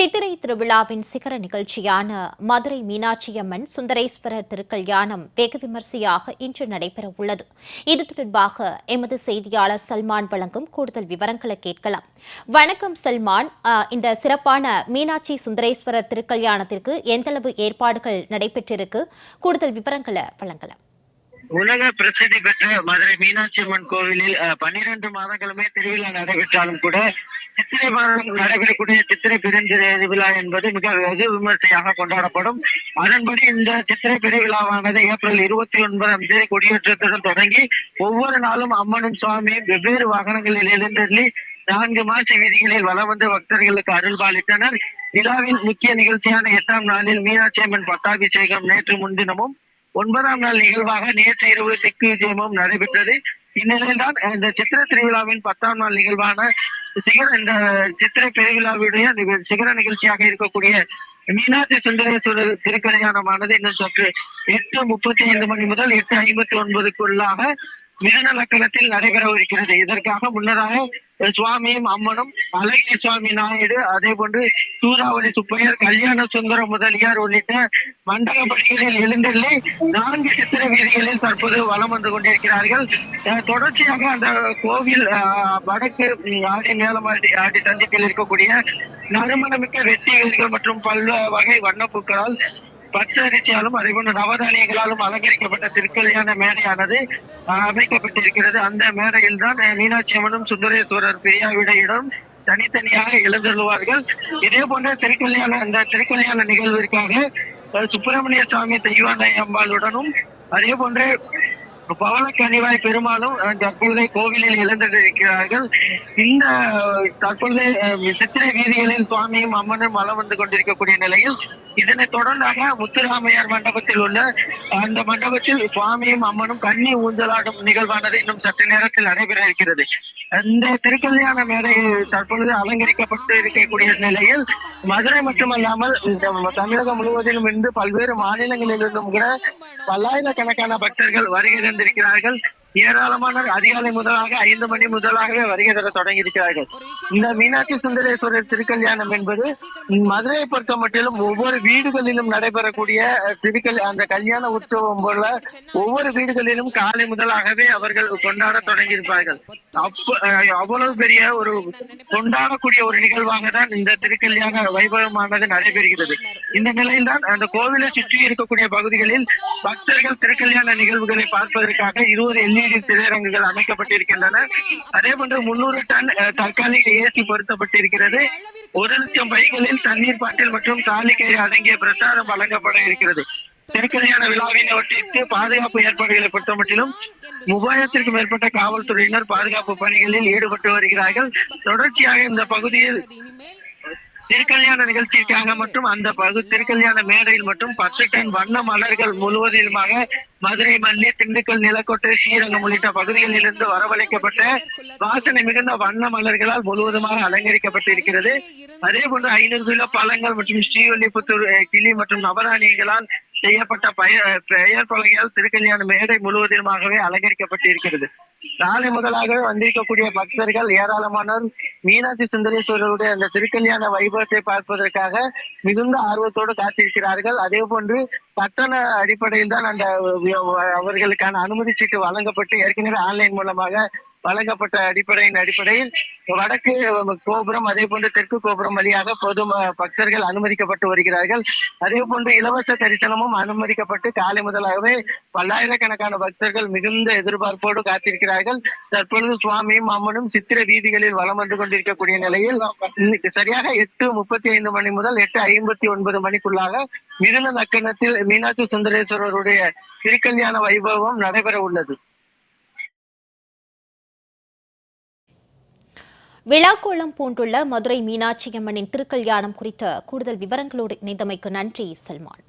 சித்திரை திருவிழாவின் சிகர நிகழ்ச்சியான மதுரை மீனாட்சியம்மன் சுந்தரேஸ்வரர் திருக்கல்யாணம் வெகு விமர்சையாக இன்று நடைபெற உள்ளது இது தொடர்பாக எமது செய்தியாளர் சல்மான் வழங்கும் கூடுதல் விவரங்களை கேட்கலாம். வணக்கம் சல்மான். இந்த சிறப்பான மீனாட்சி சுந்தரேஸ்வரர் திருக்கல்யாணத்திற்கு எந்தளவு ஏற்பாடுகள் நடைபெற்றிருக்கு? கூடுதல் விவரங்களை வழங்கலாம். உலக பிரசித்தி பெற்ற மதுரை மீனாட்சி அம்மன் கோவிலில் பன்னிரண்டு மாதங்களுமே திருவிழா நடைபெற்றாலும் கூட சித்திரை மாதம் நடைபெறக்கூடிய சித்திரை பெருந்திருவிழா என்பது மிக வெகு விமர்சையாக கொண்டாடப்படும். அதன்படி இந்த சித்திரை பெருவிழாவானது ஏப்ரல் இருபத்தி ஒன்பதாம் தேதி கொடியேற்றத்துடன் தொடங்கி ஒவ்வொரு நாளும் அம்மனும் சுவாமியும் வெவ்வேறு வாகனங்களில் எழுந்தள்ளி நான்கு மாச வீதிகளில் வலம் வந்து பக்தர்களுக்கு அருள் பாலித்தனர் விழாவின் முக்கிய நிகழ்ச்சியான எட்டாம் நாளில் மீனாட்சி அம்மன் பட்டாபிஷேகம் நேற்று முன்தினமும் ஒன்பதாம் நாள் நிகழ்வாக நேற்று இரவு திக்கு நடைபெற்றது. இந்நிலையில்தான் இந்த சித்திரை திருவிழாவின் பத்தாம் நாள் நிகழ்வான சிகர இந்த சித்திரை பெருவிழாவுடைய சிகர நிகழ்ச்சியாக இருக்கக்கூடிய மீனாட்சி சுந்தரேஸ்வரர் திருக்கல்யாணமானது இன்னும் சற்று எட்டு முப்பத்தி ஐந்து மணி முதல் எட்டு ஐம்பத்தி ஒன்பதுக்குள்ளாக மிதன லக்கணத்தில் நடைபெறவிருக்கிறது. இதற்காக முன்னதாக சுவாமியும் அம்மனும் அழகிய சுவாமி நாயுடு அதே போன்று சூறாவளி சுப்பையர் கல்யாண சுந்தரம் முதலியார் உள்ளிட்ட மண்டல பள்ளிகளில் எழுந்தள்ளி நான்கு சித்திர வீதிகளில் தற்போது வலம் வந்து கொண்டிருக்கிறார்கள். அஹ் தொடர்ச்சியாக அந்த கோவில் அஹ், வடக்கு ஆடி மேலமாடி ஆடி சந்திப்பில் இருக்கக்கூடிய நறுமணமிக்க வெட்டி வீடுகள் மற்றும் பல்வேறு வகை வண்ணப்பூக்களால் பச்சரிசியாலும் அதே நவதானியங்களாலும் அலங்கரிக்கப்பட்ட திருக்கல்யாண மேடையானது அமைக்கப்பட்டிருக்கிறது. அந்த மேடையில் தான் மீனாட்சி அம்மனும் சுந்தரேஸ்வரர் பெரியாவிடையிடம் தனித்தனியாக எழுந்தருள்வார்கள். இதே போன்ற திருக்கல்யாண அந்த திருக்கல்யாண நிகழ்விற்காக சுப்பிரமணிய சுவாமி தெய்வானை அம்பாளுடனும் அதே போன்று பவள கனிவாய் பெருமாளும் தற்பொழுதே கோவிலில் இழந்திருக்கிறார்கள் இந்த தற்பொழுதே சித்திரை வீதிகளில் சுவாமியும் அம்மனும் மலம் வந்து கொண்டிருக்கக்கூடிய நிலையில் இதனை தொடர்ந்தாக முத்துராமையார் மண்டபத்தில் உள்ள அந்த மண்டபத்தில் சுவாமியும் அம்மனும் கண்ணி ஊஞ்சலாடும் நிகழ்வானது இன்னும் சற்று நேரத்தில் நடைபெற இருக்கிறது. இந்த திருக்கல்யாண மேடை தற்பொழுது அலங்கரிக்கப்பட்டு இருக்கக்கூடிய நிலையில் மதுரை மட்டுமல்லாமல் இந்த தமிழகம் முழுவதிலும் இருந்து பல்வேறு மாநிலங்களிலிருந்தும் கூட பல்லாயிரக்கணக்கான பக்தர்கள் வருகை வந்திருக்கிறார்கள். ஏராளமான அதிகாலை முதலாக ஐந்து மணி முதலாகவே வருகை தர தொடங்கி இருக்கிறார்கள் இந்த மீனாட்சி சுந்தரேஸ்வரர் திருக்கல்யாணம் என்பது மதுரையை பொறுத்த மட்டிலும் ஒவ்வொரு வீடுகளிலும் நடைபெறக்கூடிய திருக்கல் அந்த கல்யாண உற்சவம் போல ஒவ்வொரு வீடுகளிலும் காலை முதலாகவே அவர்கள் கொண்டாட தொடங்கியிருப்பார்கள். அப்ப அவ்வளவு பெரிய ஒரு கொண்டாடக்கூடிய ஒரு நிகழ்வாக தான் இந்த திருக்கல்யாண வைபவமானது நடைபெறுகிறது. இந்த நிலையில் தான் அந்த கோவிலை சுற்றி இருக்கக்கூடிய பகுதிகளில் பக்தர்கள் திருக்கல்யாண நிகழ்வுகளை பார்ப்பதற்காக இருபது எல்இடி திரையரங்குகள் அமைக்கப்பட்டிருக்கின்றன. அதே போன்று முன்னூறு டன் தற்காலிக ஏசி பொருத்தப்பட்டிருக்கிறது. ஒரு லட்சம் பைகளில் தண்ணீர் பாட்டில் மற்றும் காலிக்கை அடங்கிய பிரசாதம் வழங்கப்பட இருக்கிறது. திருக்கல்யாண விழாவினை ஒட்டிட்டு பாதுகாப்பு ஏற்பாடுகளை பொறுத்தமட்டிலும் மூவாயிரத்திற்கும் மேற்பட்ட காவல்துறையினர் பாதுகாப்பு பணிகளில் ஈடுபட்டு வருகிறார்கள். தொடர்ச்சியாக இந்த பகுதியில் திருக்கல்யாண நிகழ்ச்சிக்காக மட்டும் அந்த பகு திருக்கல்யாண மேடையில் மட்டும் பத்து டன் வண்ண மலர்கள் முழுவதிலுமாக மதுரை மல்லி திண்டுக்கல் நிலக்கோட்டை ஸ்ரீரங்கம் உள்ளிட்ட பகுதிகளில் இருந்து வரவழைக்கப்பட்ட வாசனை மிகுந்த வண்ண மலர்களால் முழுவதுமாக அலங்கரிக்கப்பட்டிருக்கிறது அதே போன்று ஐநூறு கிலோ பழங்கள் மற்றும் ஸ்ரீவல்லிபுத்தூர் கிளி மற்றும் நவதானியங்களால் செய்யப்பட்ட பெயர் பெயர் பலகையால் திருக்கல்யாண மேடை முழுவதுமாகவே அலங்கரிக்கப்பட்டிருக்கிறது. நாளை முதலாகவே வந்திருக்கக்கூடிய பக்தர்கள் ஏராளமானோர் மீனாட்சி சுந்தரேஸ்வரருடைய அந்த திருக்கல்யாண வைபவத்தை பார்ப்பதற்காக மிகுந்த ஆர்வத்தோடு காத்திருக்கிறார்கள். அதே போன்று கட்டண அடிப்படையில் தான் அந்த அவர்களுக்கான அனுமதி சீட்டு வழங்கப்பட்டு ஏற்கனவே ஆன்லைன் மூலமாக வழங்கப்பட்ட அடிப்படையின் அடிப்படையில் வடக்கு கோபுரம் அதே போன்று தெற்கு கோபுரம் வழியாக பொது பக்தர்கள் அனுமதிக்கப்பட்டு வருகிறார்கள். அதே போன்று இலவச தரிசனமும் அனுமதிக்கப்பட்டு காலை முதலாகவே பல்லாயிரக்கணக்கான பக்தர்கள் மிகுந்த எதிர்பார்ப்போடு காத்திருக்கிறார்கள். தற்பொழுது சுவாமியும் அம்மனும் சித்திர வீதிகளில் வலம் வந்து கொண்டிருக்கக்கூடிய நிலையில் இன்னைக்கு சரியாக எட்டு முப்பத்தி ஐந்து மணி முதல் எட்டு ஐம்பத்தி ஒன்பது மணிக்குள்ளாக மிதுன நக்கணத்தில் மீனாட்சி சுந்தரேஸ்வரருடைய திருக்கல்யாண வைபவம் நடைபெற உள்ளது. விழாக்கோளம் பூண்டுள்ள மதுரை மீனாட்சியம்மனின் திருக்கல்யாணம் குறித்த கூடுதல் விவரங்களோடு இணைந்தமைக்கு நன்றி சல்மான்.